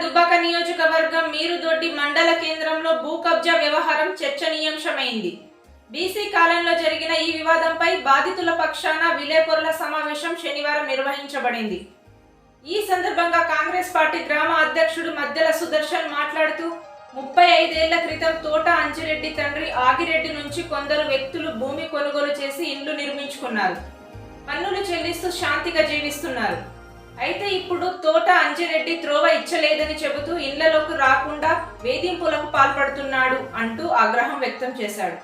నియోజకవర్గం మీరుదొడ్డి మండల కేంద్రంలో భూ కబ్జా వ్యవహారం చర్చనీయాంశమైంది. బీసీ కాలంలో జరిగిన ఈ వివాదంపై బాధితుల పక్షాన విలేకరుల సమావేశం శనివారం నిర్వహించబడింది. ఈ సందర్భంగా కాంగ్రెస్ పార్టీ గ్రామ అధ్యక్షుడు మద్దెల సుదర్శన్ మాట్లాడుతూ ముప్పై ఐదేళ్ళ క్రితం తోట అంజిరెడ్డి తండ్రి ఆగిరెడ్డి నుంచి కొందరు వ్యక్తులు భూమి కొనుగోలు చేసి ఇండ్లు నిర్మించుకున్నారు. పన్నులు చెల్లిస్తూ శాంతిగా జీవిస్తున్నారు. అయితే ఇప్పుడు తోట అంజిరెడ్డి త్రోవ ఇచ్చలేదని చెబుతూ ఇళ్ళలోకి రాకుండా వేధింపులకు పాల్పడుతున్నాడు అంటూ ఆగ్రహం వ్యక్తం చేశాడు.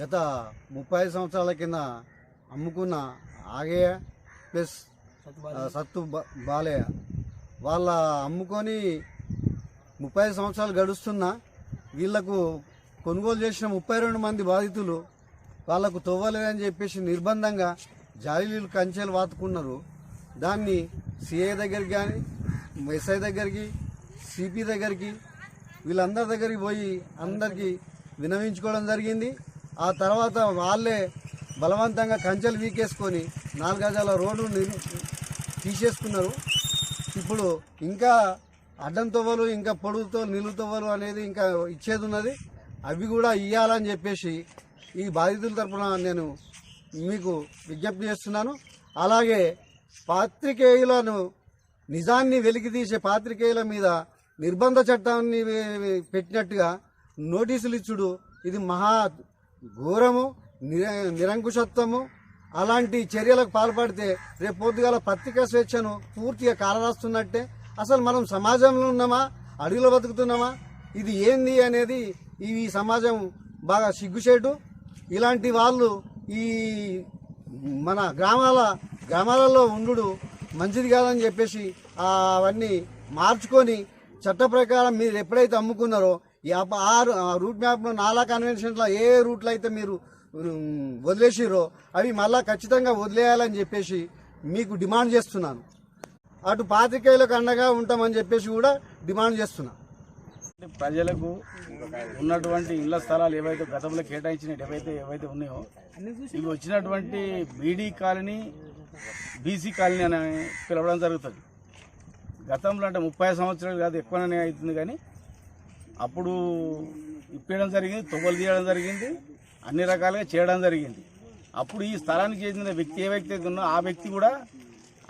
గత ముప్పై సంవత్సరాల కింద అమ్ముకున్న ఆగే ప్లస్ సత్తు బాలయ్య. వాళ్ళ అమ్ముకొని ముప్పై సంవత్సరాలు గడుస్తున్నా వీళ్ళకు కొనుగోలు చేసిన ముప్పై రెండు మంది బాధితులు వాళ్ళకు తవ్వలేదని చెప్పేసి నిర్బంధంగా జాలీలు కంచెలు వాతుకున్నారు. దాన్ని సిఐ దగ్గరికి కానీ ఎస్ఐ దగ్గరికి సిపి దగ్గరికి వీళ్ళందరి దగ్గరికి పోయి అందరికీ వినవించుకోవడం జరిగింది. ఆ తర్వాత వాళ్ళే బలవంతంగా కంచెలు వీకేసుకొని నాలుగు గజాల రోడ్డు తీసేసుకున్నారు. ఇప్పుడు ఇంకా అడ్డం తవ్వలు ఇంకా పొడుగుతో నిలువు తవ్వలు అనేది ఇంకా ఇచ్చేది ఉన్నది అవి కూడా ఇవ్వాలని చెప్పేసి ఈ బాధితుల తరపున నేను మీకు విజ్ఞప్తి చేస్తున్నాను. అలాగే పాత్రికేయులను నిజాన్ని వెలికితీసే పాత్రికేయుల మీద నిర్బంధ చట్టాన్ని పెట్టినట్టుగా నోటీసులు ఇచ్చుడు. ఇది మహా ఘోరము. నిరంకుశత్వము అలాంటి చర్యలకు పాల్పడితే రేపు పొద్దుగాల పత్రికా స్వేచ్ఛను పూర్తిగా కాలరాస్తున్నట్టే. అసలు మనం సమాజంలో ఉన్నామా? అడుగులో బతుకుతున్నామా? ఇది ఏంది అనేది ఈ సమాజం బాగా సిగ్గుచేటు. ఇలాంటి వాళ్ళు ఈ మన గ్రామాల గ్రామాలలో ఉండు మంచిది కాదని చెప్పేసి అవన్నీ మార్చుకొని చట్ట ప్రకారం మీరు ఎప్పుడైతే అమ్ముకున్నారో ఈ ఆ ఆ రూట్ మ్యాప్లో నాలా కన్వెన్షన్లో ఏ రూట్లో అయితే మీరు వదిలేసిరో అవి మళ్ళా ఖచ్చితంగా వదిలేయాలని చెప్పేసి మీకు డిమాండ్ చేస్తున్నాను. అటు పాత్రికేయులకు అండగా ఉంటామని చెప్పేసి కూడా డిమాండ్ చేస్తున్నాను ప్రజలకు ఉన్నటువంటి ఇళ్ళ స్థలాలు ఏవైతే గతంలో కేటాయించిన ఏవైతే ఏవైతే ఉన్నాయో ఇవి వచ్చినటువంటి బీడీ కాలనీ బీసీ కాలనీ అని పిలవడం జరుగుతుంది. గతంలో అంటే ముప్పై సంవత్సరాలు కాదు ఎక్కువనే అవుతుంది కానీ అప్పుడు ఇప్పేయడం జరిగింది తొవ్వలు తీయడం జరిగింది. అన్ని రకాలుగా చేయడం జరిగింది. అప్పుడు ఈ స్థలానికి చెందిన వ్యక్తి ఏ వ్యక్తి అయితే ఉన్నో ఆ వ్యక్తి కూడా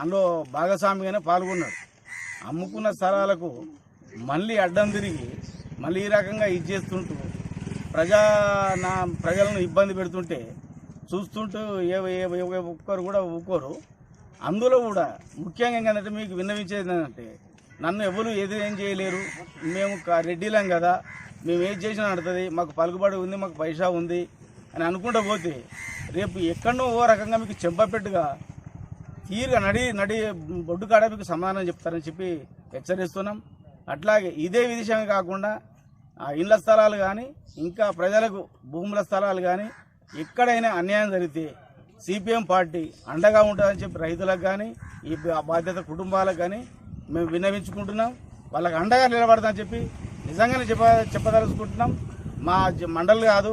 అందులో భాగస్వామిగానే పాల్గొన్నాడు. అమ్ముకున్న స్థలాలకు మళ్ళీ అడ్డం తిరిగి మళ్ళీ ఈ రకంగా ఇది చేస్తుంటూ ప్రజా నా ప్రజలను ఇబ్బంది పెడుతుంటే చూస్తుంటూ ఏ ఒక్కరు కూడా ఒక్కరు అందులో కూడా ముఖ్యంగా ఏంటంటే మీకు విన్నవించేది ఏంటంటే నన్ను ఎవరు ఎదురేం చేయలేరు. మేము క- రెడ్డిలం కదా. మేము ఏం చేసినా నడుతుంది. మాకు పలుకుబడి ఉంది మాకు పైసా ఉంది. అని అనుకుంటూ పోతే రేపు ఎక్కడనో ఓ రకంగా మీకు చెంపపెట్టుగా తీరుగా నడి నడి బొడ్డు కాడ మీకు సమాధానం చెప్తారని చెప్పి హెచ్చరిస్తున్నాం. అట్లాగే ఇదే విషయం కాకుండా ఆ ఇళ్ళ స్థలాలు కానీ ఇంకా ప్రజలకు భూముల స్థలాలు కానీ ఎక్కడైనా అన్యాయం జరిగితే సిపిఎం పార్టీ అండగా ఉంటుందని చెప్పి రైతులకు కానీ ఈ బాధ్యత కుటుంబాలకు కానీ మేము విన్నవించుకుంటున్నాం. వాళ్ళకి అండగా నిలబడతామని చెప్పి నిజంగానే చెప్ప చెప్పదలుచుకుంటున్నాం. మా మండలి కాదు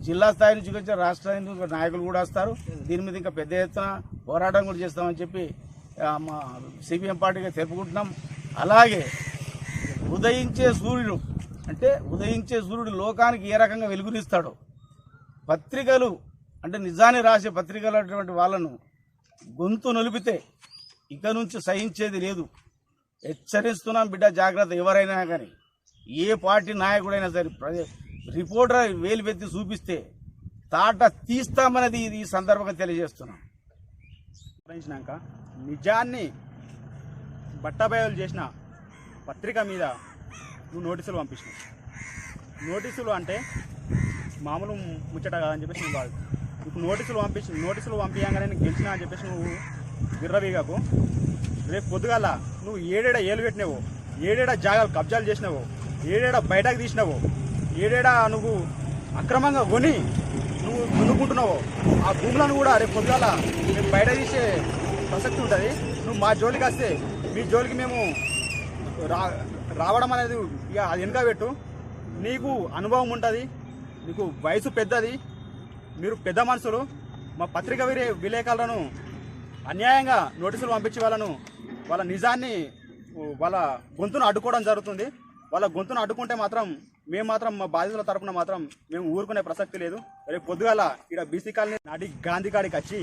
జిల్లా స్థాయి నుంచి వచ్చే రాష్ట్ర స్థాయి నాయకులు కూడా వస్తారు. దీని మీద ఇంకా పెద్ద ఎత్తున పోరాటం కూడా చేస్తామని చెప్పి మా సిపిఎం పార్టీగా తెలుపుకుంటున్నాం. అలాగే ఉదయించే సూర్యుడు అంటే ఉదయించే సూర్యుడు లోకానికి ఏ రకంగా వెలుగునిస్తాడో పత్రికలు అంటే నిజాన్ని రాసే పత్రికలు అటువంటి వాళ్ళను గొంతు నొలిపితే ఇక నుంచి సహించేది లేదు. హెచ్చరిస్తున్నాం బిడ్డ జాగ్రత్త ఎవరైనా కానీ ఏ పార్టీ నాయకుడైనా సరే ప్రజ- రిపోర్టర్ వేలు పెట్టి చూపిస్తే తాట తీస్తామన్నది ఇది ఈ సందర్భంగా తెలియజేస్తున్నాం. నిర్వహించినాక నిజాన్ని బట్టబయలు చేసిన పత్రిక మీద నువ్వు నోటీసులు పంపించినావు. నోటీసులు అంటే మామూలు ముచ్చట కాదని చెప్పేసి నువ్వు కాదు. ఇప్పుడు నోటీసులు పంపించి నోటీసులు పంపించగానే నేను గెలిచినా అని చెప్పేసి నువ్వు విర్రవీగాకు రేపు పొద్దుగాల నువ్వు ఏడేడా ఏలు పెట్టినావు ఏడేడ జాగాలు కబ్జాలు చేసినావు ఏడేడ బయటకు తీసినావు ఏడేడా నువ్వు అక్రమంగా కొని నువ్వు దున్నుకుంటున్నావు ఆ భూములను కూడా రేపు పొద్దుగాల మేము బయట తీసే ప్రసక్తి ఉంటుంది. నువ్వు మా జోలికి వస్తే మీ జోలికి మేము రా రావడం అనేది ఇక అది వెనుక పెట్టు. నీకు అనుభవం ఉంటుంది నీకు వయసు పెద్దది మీరు పెద్ద మనుషులు. మా పత్రిక వేరే విలేకరులను అన్యాయంగా నోటీసులు పంపించి వాళ్ళను వాళ్ళ నిజాన్ని వాళ్ళ గొంతును అడ్డుకోవడం జరుగుతుంది. వాళ్ళ గొంతును అడ్డుకుంటే మాత్రం మేము మాత్రం మా బాధితుల తరపున మాత్రం మేము ఊరుకునే ప్రసక్తి లేదు. రేపు పొద్దుగాల ఇక్కడ బీసీ కాలనీ నాటి గాంధీ కాడికి వచ్చి